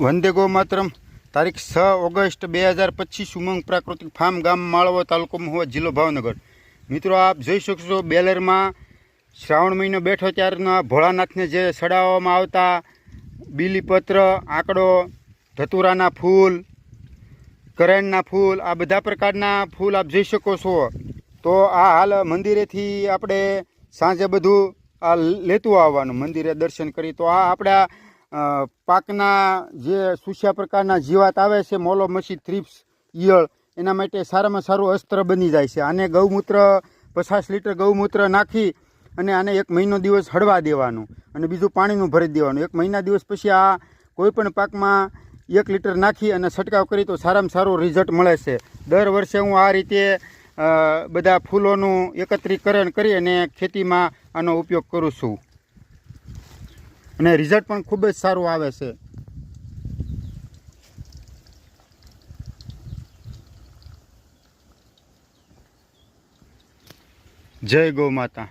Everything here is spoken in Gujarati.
વંદે ગો તારીખ છ ઓગસ્ટ બે હજાર પચીસ ઉમંગ પ્રાકૃતિક ફાર્મ ગામ માળવો તાલુકો મહુવા જિલ્લો ભાવનગર. મિત્રો આપ જોઈ શકશો બેલરમાં શ્રાવણ મહિનો બેઠો ત્યારના ભોળાનાથને જે સડાવવામાં આવતા બીલીપત્ર, આંકડો, ધતુરાના ફૂલ, કરેણના ફૂલ, આ બધા પ્રકારના ફૂલ આપ જોઈ શકો છો. તો આ હાલ મંદિરેથી આપણે સાંજે બધું આ લેતું આવવાનું, મંદિરે દર્શન કરી. તો આ આપણા પાકના જે સુસ્યા પ્રકારના જીવાત આવે છે, મોલો, મસી, થ્રીપ્સ, ઈયળ, એના માટે સારામાં સારું અસ્ત્ર બની જાય છે. આને ગૌમૂત્ર, પચાસ લીટર ગૌમૂત્ર નાખી અને આને એક મહિનો દિવસ હળવા દેવાનું અને બીજું પાણીનું ભરી દેવાનું. એક મહિના દિવસ પછી આ કોઈપણ પાકમાં એક લીટર નાખી અને છંટકાવ કરી તો સારામાં સારું રિઝલ્ટ મળે છે. દર વર્ષે હું આ રીતે બધા ફૂલોનું એકત્રીકરણ કરી અને ખેતીમાં આનો ઉપયોગ કરું છું. અને રિઝલ્ટ પણ ખૂબ જ સારું આવે છે. જય ગૌ માતા.